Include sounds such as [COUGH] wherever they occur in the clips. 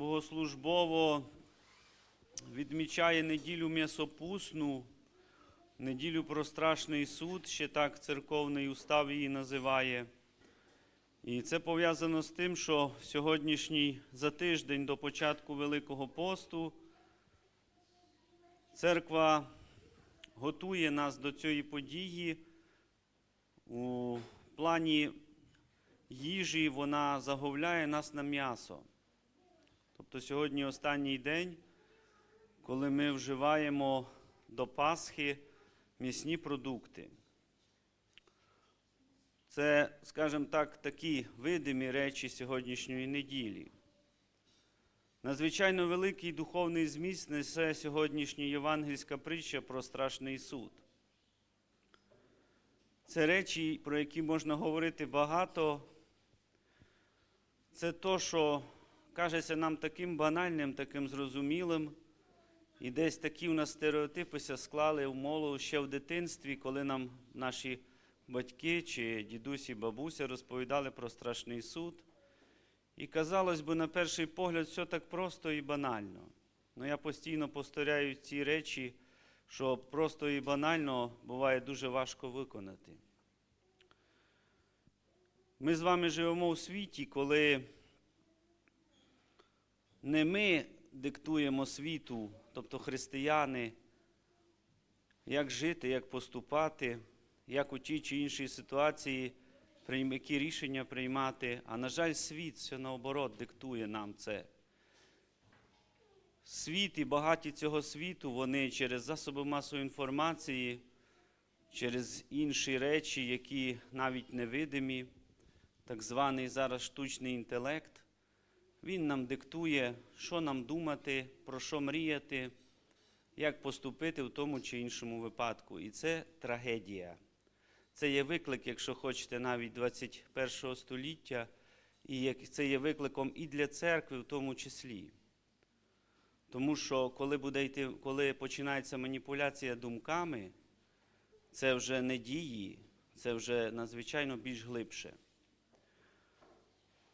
богослужбово відмічає неділю м'ясопусну, неділю про страшний суд, ще так церковний устав її називає. І це пов'язано з тим, що сьогоднішній за тиждень до початку Великого посту церква готує нас до цієї події. У плані їжі вона заговляє нас на м'ясо. Тобто сьогодні останній день, коли ми вживаємо до Пасхи м'ясні продукти. Це, скажімо так, такі видимі речі сьогоднішньої неділі. Надзвичайно великий духовний зміст несе сьогоднішня євангельська притча про страшний суд. Це речі, про які можна говорити багато. Це то, що кажеться нам таким банальним, таким зрозумілим. І десь такі в нас стереотипися склали в молу ще в дитинстві, коли нам наші батьки чи дідусі, бабуся розповідали про страшний суд. І казалось би, на перший погляд, все так просто і банально. Ну я постійно повторяю ці речі, що просто і банально буває дуже важко виконати. Ми з вами живемо у світі, коли не ми диктуємо світу, тобто християни, як жити, як поступати, як у тій чи іншій ситуації, які рішення приймати. А на жаль, світ все наоборот диктує нам це. Світ і багаті цього світу, вони через засоби масової інформації, через інші речі, які навіть невидимі, так званий зараз штучний інтелект, він нам диктує, що нам думати, про що мріяти, як поступити в тому чи іншому випадку. І це трагедія. Це є виклик, якщо хочете, навіть 21 століття, і це є викликом і для церкви в тому числі. Тому що коли буде йти, коли починається маніпуляція думками, це вже не дії, це вже надзвичайно більш глибше.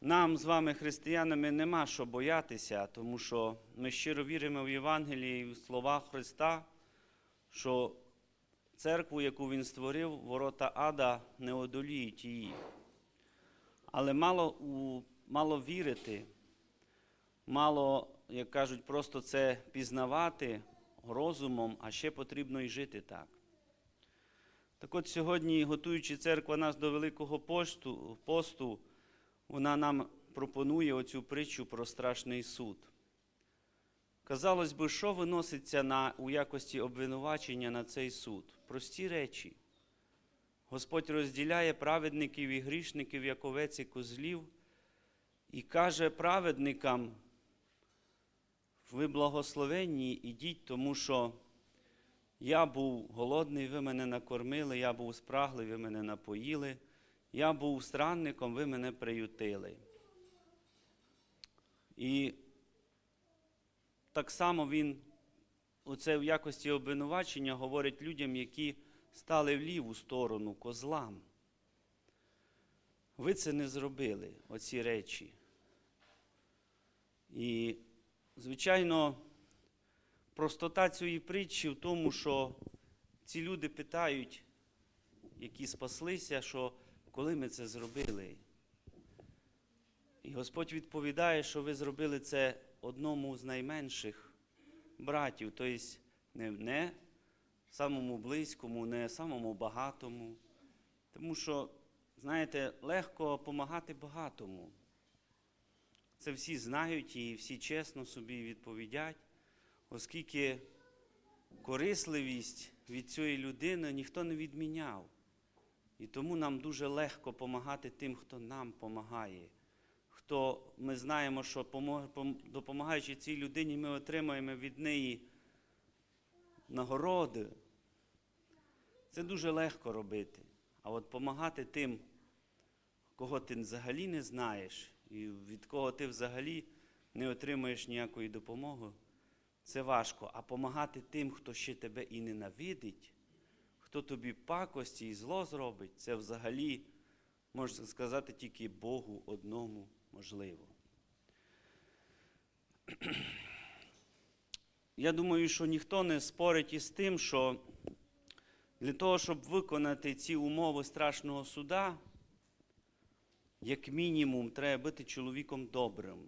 Нам з вами, християнами, нема що боятися, тому що ми щиро віримо в Євангелії і в слова Христа, що церкву, яку Він створив, ворота ада не одоліють її. Але мало, у, мало вірити, мало, як кажуть, просто це пізнавати розумом, а ще потрібно і жити так. Так от сьогодні, готуючи церква нас до Великого посту, посту вона нам пропонує оцю притчу про страшний суд. Казалось би, що виноситься на, у якості обвинувачення на цей суд? Прості речі. Господь розділяє праведників і грішників, як овець і козлів, і каже праведникам, ви благословенні, ідіть, тому що я був голодний, ви мене накормили, я був спраглий, ви мене напоїли, я був странником, ви мене приютили. І так само він, оце в якості обвинувачення, говорить людям, які стали в ліву сторону козлам. Ви це не зробили, оці речі. І, звичайно, простота цієї притчі в тому, що ці люди питають, які спаслися, що коли ми це зробили. І Господь відповідає, що ви зробили це одному з найменших братів, тобто не, не самому близькому, не самому багатому. Тому що, знаєте, легко допомагати багатому. Це всі знають і всі чесно собі відповідять, оскільки корисливість від цієї людини ніхто не відміняв. І тому нам дуже легко допомагати тим, хто нам допомагає. Хто ми знаємо, що допомагаючи цій людині, ми отримаємо від неї нагороди. Це дуже легко робити. А от допомагати тим, кого ти взагалі не знаєш, і від кого ти взагалі не отримуєш ніякої допомоги, це важко. А допомагати тим, хто ще тебе і ненавидить, хто тобі пакості і зло зробить, це взагалі, можна сказати, тільки Богу одному можливо. [CLEARS THROAT] я думаю, що ніхто не спорить із тим, що для того, щоб виконати ці умови страшного суда, як мінімум, треба бути чоловіком добрим.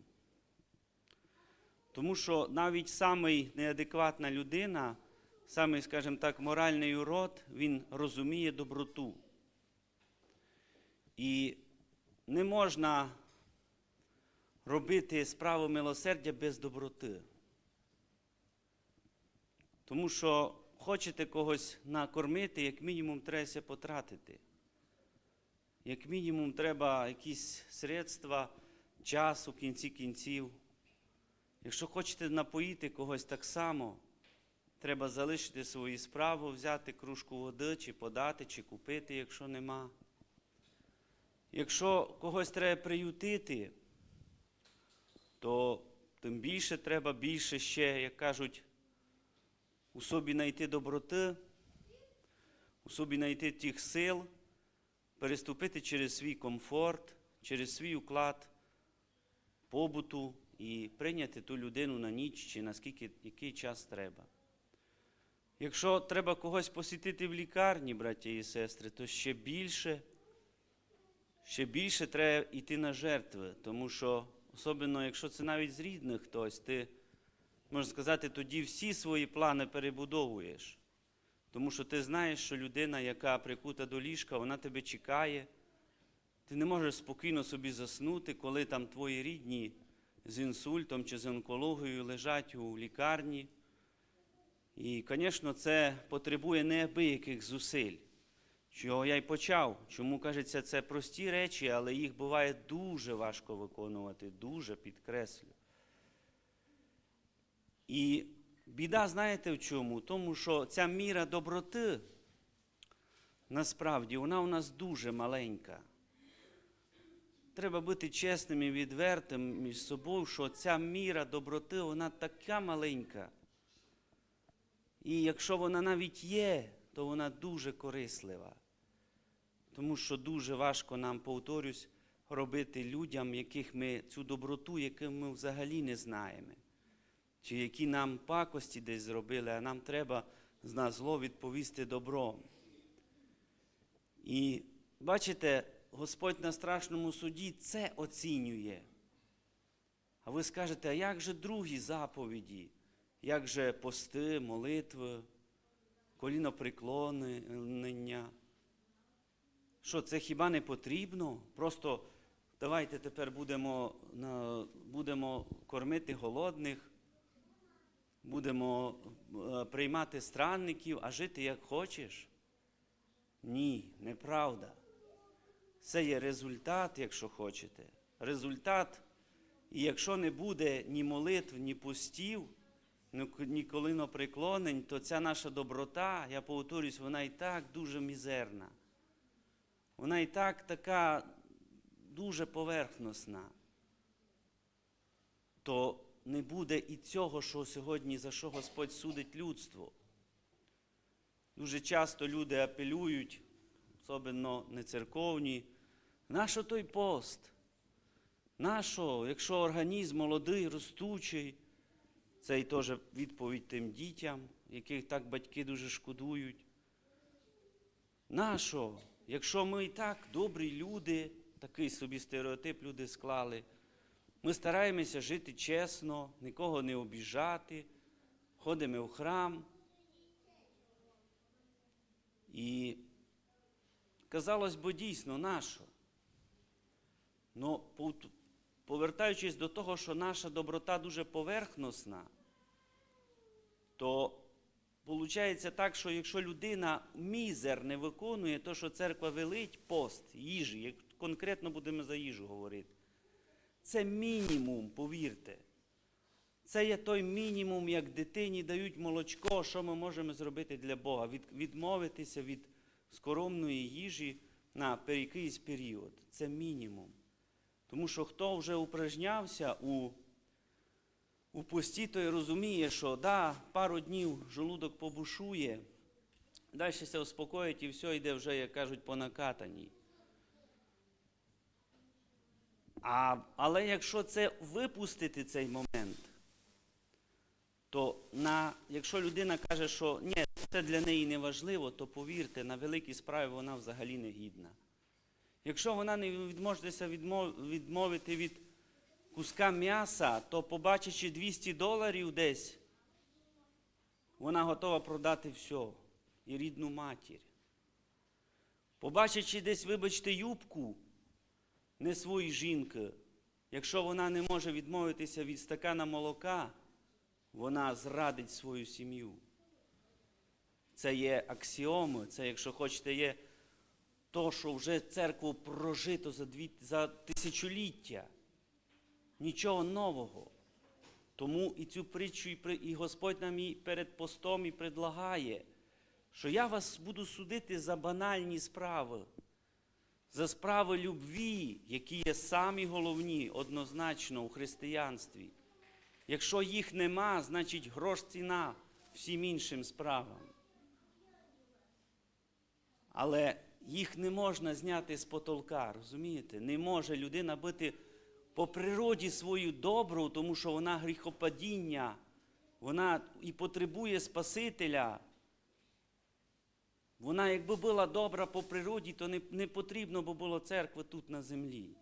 Тому що навіть самий неадекватна людина, самий, скажімо так, моральний урод, він розуміє доброту. І не можна робити справу милосердя без доброти. Тому що хочете когось накормити, як мінімум треба потратити. Як мінімум треба якісь средства, час у кінці кінців. Якщо хочете напоїти когось так само, треба залишити свої справи, взяти кружку води, чи подати, чи купити, якщо нема. Якщо когось треба приютити, то тим більше треба більше ще, як кажуть, у собі знайти доброти, у собі знайти тих сил, переступити через свій комфорт, через свій уклад побуту і прийняти ту людину на ніч чи наскільки який час треба. Якщо треба когось посітити в лікарні, браті і сестри, то ще більше, ще більше треба йти на жертви, тому що, особливо, якщо це навіть з рідних хтось, ти, можна сказати, тоді всі свої плани перебудовуєш. Тому що ти знаєш, що людина, яка прикута до ліжка, вона тебе чекає. Ти не можеш спокійно собі заснути, коли там твої рідні з інсультом чи з онкологією лежать у лікарні. І, звісно, це потребує неабияких зусиль. Чого я й почав. Чому кажеться, це прості речі, але їх буває дуже важко виконувати, дуже підкреслю. І біда, знаєте в чому? Тому що ця міра доброти, насправді, вона у нас дуже маленька. Треба бути чесним і відвертим між собою, що ця міра доброти, вона така маленька. І якщо вона навіть є, то вона дуже корислива. Тому що дуже важко нам, повторюсь, робити людям, яких ми цю доброту, яку ми взагалі не знаємо, чи які нам пакості десь зробили, а нам треба на зло відповісти добром. І бачите, Господь на страшному суді це оцінює. А ви скажете, а як же другі заповіді? Як же пости, молитви, коліноприклонення? Що, це хіба не потрібно? Просто давайте тепер будемо, будемо кормити голодних, будемо е, приймати странників, а жити як хочеш? Ні, неправда. Це є результат, якщо хочете. Результат, і якщо не буде ні молитв, ні постів, ні колиноприклонень, то ця наша доброта, я повторюсь, вона і так дуже мізерна. Вона і так така дуже поверхностна. То не буде і цього, що сьогодні за що Господь судить людство. Дуже часто люди апелюють, особливо не церковні, нащо той пост? Нащо, якщо організм молодий, ростучий, це і теж відповідь тим дітям, яких так батьки дуже шкодують. Нащо? Якщо ми і так добрі люди, такий собі стереотип люди склали, ми стараємося жити чесно, нікого не обіжати, ходимо в храм. І казалось би дійсно нащо? Ну, повертаючись до того, що наша доброта дуже поверхностна, то виходить так, що якщо людина мізер не виконує те, що церква велить пост їжі, як конкретно будемо за їжу говорити, це мінімум, повірте. Це є той мінімум, як дитині дають молочко, що ми можемо зробити для Бога, від, відмовитися від скоромної їжі на якийсь період. Це мінімум. Тому що хто вже упражнявся у у пості, той розуміє, що да, пару днів желудок побушує, далі все успокоїть і все йде вже, як кажуть, по накатаній. А, Але якщо це випустити цей момент, то на, якщо людина каже, що ні, це для неї не важливо, то повірте, на великій справі вона взагалі не гідна. Якщо вона не відможеться відмовити від куска м'яса, то побачивши 200 доларів десь, вона готова продати все і рідну матір. Побачивши десь, вибачте, юбку не свої жінки, якщо вона не може відмовитися від стакана молока, вона зрадить свою сім'ю. Це є аксіоми, це, якщо хочете, є то, що вже церкву прожито за, дві, за тисячоліття. Нічого нового. Тому і цю притчу, і, Господь нам і перед постом і предлагає, що я вас буду судити за банальні справи, за справи любві, які є самі головні однозначно у християнстві. Якщо їх нема, значить грош ціна всім іншим справам. Але їх не можна зняти з потолка, розумієте? Не може людина бути по природі свою добру, тому що вона гріхопадіння, вона і потребує Спасителя. Вона, якби була добра по природі, то не, не потрібно би було церкви тут на землі.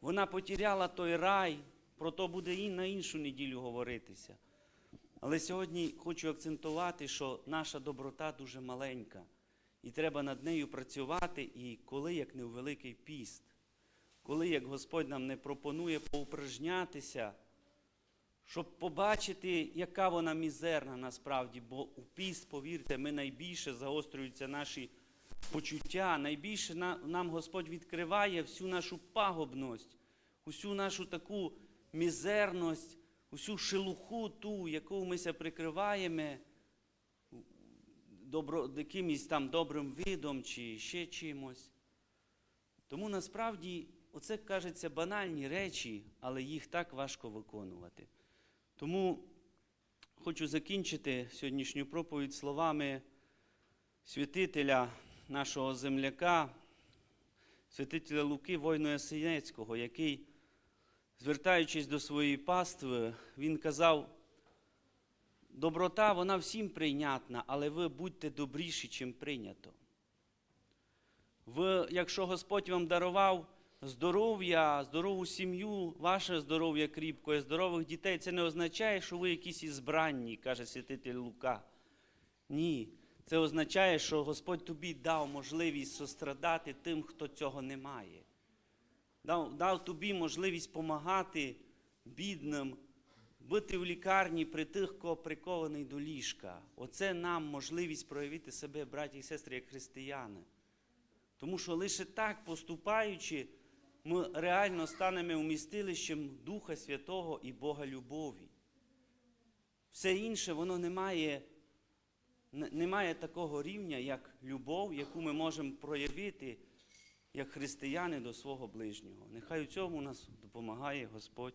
Вона потеряла той рай, про то буде і на іншу неділю говоритися. Але сьогодні хочу акцентувати, що наша доброта дуже маленька, і треба над нею працювати, і коли як не у Великий піст, коли як Господь нам не пропонує поупражнятися, щоб побачити, яка вона мізерна насправді, бо у піст, повірте, ми найбільше загострюються наші почуття, найбільше нам Господь відкриває всю нашу пагубність, усю нашу таку мізерність, усю шелуху ту, яку ми прикриваємо добро, якимось там добрим видом чи ще чимось. Тому насправді оце кажеться банальні речі, але їх так важко виконувати. Тому хочу закінчити сьогоднішню проповідь словами святителя нашого земляка, святителя Луки Войно Ясенецького, який, звертаючись до своєї пастви, він казав, доброта, вона всім прийнятна, але ви будьте добріші, чим прийнято. Ви, якщо Господь вам дарував здоров'я, здорову сім'ю, ваше здоров'я кріпкое, здорових дітей, це не означає, що ви якісь ізбранні, каже святитель Лука. Ні. Це означає, що Господь тобі дав можливість сострадати тим, хто цього не має. Дав, дав тобі можливість допомагати бідним, бути в лікарні при тих, кого прикований до ліжка. Оце нам можливість проявити себе, браті і сестри, як християни. Тому що лише так поступаючи, ми реально станемо вмістилищем Духа Святого і Бога любові. Все інше, воно не має, не має такого рівня, як любов, яку ми можемо проявити як християни до свого ближнього. Нехай у цьому нас допомагає Господь.